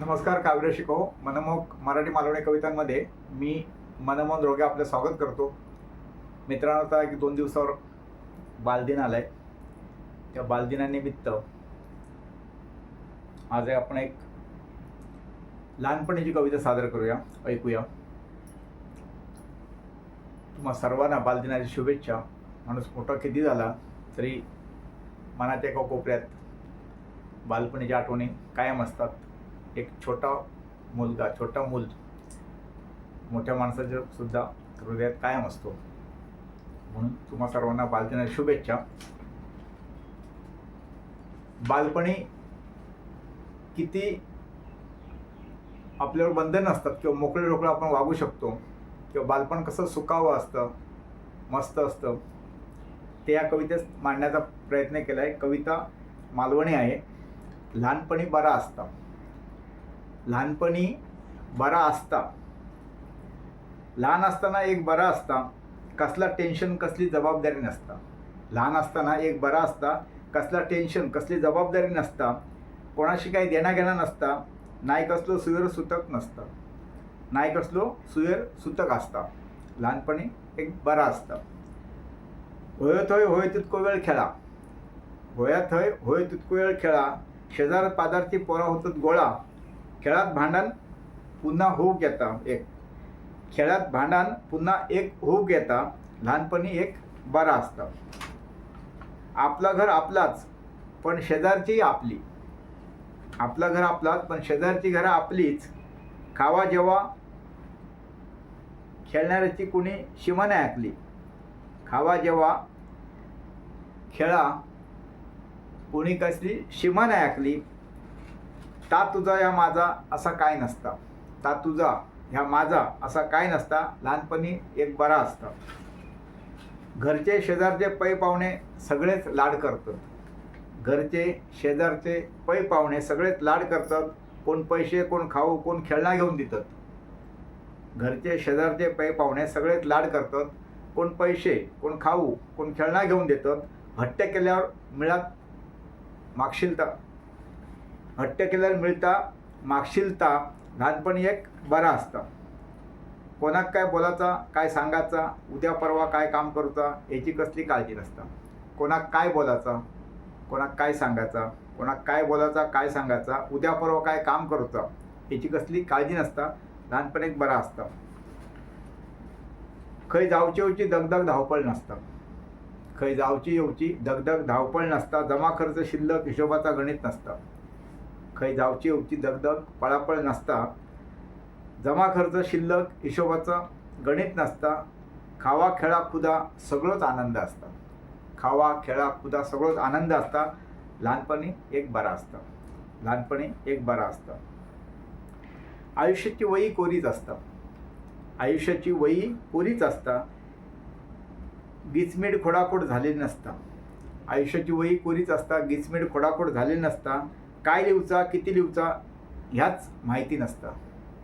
नमस्कार काव्य शिको मनमोहक मराठी मालवणी कवितांमध्ये मी मनमोहन रोगे आपलं स्वागत करतो. मित्रांनो आता एक दोन दिवसावर बालदिन आलाय. त्या बालदिनानिमित्त आज आपण एक लहानपणीची कविता सादर करूया ऐकूया. तुम्हा सर्वांना बालदिनाची शुभेच्छा. माणूस मोठा किती झाला तरी मनाच्या एका कोपऱ्यात बालपणीच्या आठवणी कायम असतात. एक छोटा मुलगा छोटा मूल मोठ्या माणसाच्या सुद्धा हृदयात कायम असतो. म्हणून तुम्हा सर्वांना बालदिना शुभेच्छा. बालपणी किती आपल्यावर बंधन असतात किंवा मोकळे रोकळं आपण वागू शकतो किंवा बालपण कसं सुकावं असतं मस्त असतं ते या कवितेत मांडण्याचा प्रयत्न केला आहे कविता मालवणी आहे. लहानपणी बरा असता. लहानपणी बरा असता. लहान असताना एक बरा असता कसला टेन्शन कसली जबाबदारी नसता. लहान असताना एक बरा असता कसला टेन्शन कसली जबाबदारी नसता. कोणाशी काही देणाघेणा नसता. नाही कसलो सुयर सुतक नसतं. नाही कसलो सुयर सुतक असता. लहानपणी एक बरा असता. होय थोय होय तितको वेळ खेळा. होया थंय होय तितको वेळ खेळा. शेजार पादारची पोरा होतात गोळा. खेळात भांडण पुन्हा होऊ घेता एक. खेळात भांडण पुन्हा एक होऊ घेता लहानपणी एक बरा असतं. आपलं घर आपलाच पण शेजारची आपली. आपलं घर आपलाच पण शेजारची घरं आपलीच. खावा जेव्हा खेळणाऱ्याची कुणी शिमा नाही ऐकली खावा जेव्हा खेळा कुणी कसली शिमा नाही ऐकली ता तुझा या माझा असा काय नसता. ता तुझा ह्या माझा असा काय नसता. लहानपणी एक बरा असता. घरचे शेजारचे पै पाहुणे सगळेच लाड करतात. घरचे शेजारचे पै पाहुणे सगळेच लाड करतात. कोण पैसे कोण खाऊ कोण खेळणा घेऊन देतात. घरचे शेजारचे पै पाहुणे सगळेच लाड करतात. कोण पैसे कोण खाऊ कोण खेळणा घेऊन देतात. हट्ट केल्यावर मिळत मागशीलता हट्ट केल्यावर मिळता मागशीलता लहानपणी एक बरा असता. कोणाक काय बोलायचा काय सांगायचा उद्या परवा काय काम करूचा याची कसली काळजी नसता. कोणाक काय बोलायचा कोणाक काय सांगायचा कोणाक काय बोलायचा काय सांगायचा उद्या परवा काय काम करूचा याची कसली काळजी नसता लहानपण एक बरा असता. खंय जावची येवची दगदग धावपळ नसता. खंय जावची येवची दगदग धावपळ नसता जमा खर्च शिल्लक हिशोबाचा गणित नसता. खंय जावची येवची दगदग पळापळ नसता. जमा खर्च शिल्लक हिशोबाचं गणित नसता. खावा खेळा खुदा सगळंच आनंद असता खावा खेळा खुदा सगळंच आनंद असता लहानपणी एक बरा असता. लहानपणी एक बरा असता. आयुष्याची वही कोरीच असता. आयुष्याची वही कोरीच असता. गिचमीड खोडाखोड झालेली नसता. आयुष्याची वही कोरीच असता. गिचमीड खोडाखोड झालेली नसता. काय लिहूचा किती लिहूचा ह्याच माहिती नसता.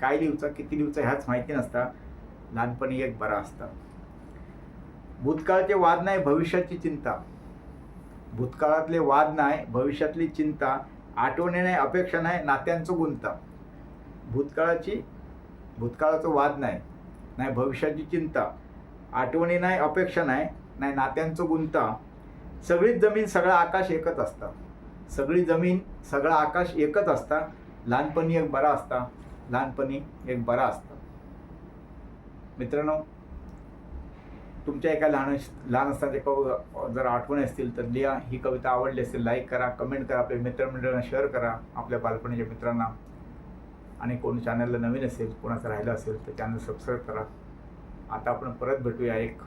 काय लिहूचा किती लिहूचा ह्याच माहिती नसता. लहानपणी एक बरा असता. भूतकाळचे वाद नाही भविष्याची चिंता. भूतकाळातले वाद नाही भविष्यातली चिंता. आठवणी नाही अपेक्षा नाही नात्यांचं गुंता. भूतकाळाची भूतकाळाचं वाद नाही नाही भविष्याची चिंता. आठवणी नाही अपेक्षा नाही नाही नात्यांचं गुंता. सगळीच जमीन सगळं आकाश एकच असतं. सगळी जमीन सगळं आकाश एकच असता. लहानपणी एक बरा असता. लहानपणी एक बरा असता. मित्रांनो तुमच्या एका लहान लहान असताना कव जर आठवणी असतील तर लिहा. ही कविता आवडली असेल लाईक करा कमेंट करा. आपल्या मित्रमंडळांना शेअर करा. आपल्या बालपणीच्या मित्रांना. आणि कोण चॅनलला नवीन असेल कोणाचं राहिलं असेल तर चॅनल सबस्क्राईब करा. आता आपण परत भेटूया एक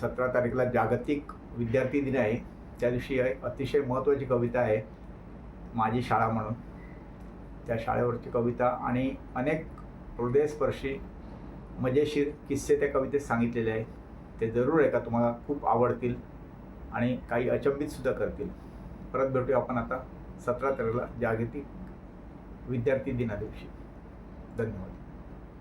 सतरा तारीखला जागतिक विद्यार्थी दिन आहे. त्या दिवशी अतिशय महत्त्वाची कविता आहे माझी शाळा म्हणून. त्या शाळेवरची कविता आणि अनेक हृदयस्पर्शी मजेशीर किस्से त्या कवितेत सांगितलेले आहे ते जरूर आहे का तुम्हाला खूप आवडतील आणि काही अचंबितसुद्धा करतील. परत भेटूया आपण आता सतरा तारखेला जागतिक विद्यार्थी दिना दिवशी. धन्यवाद.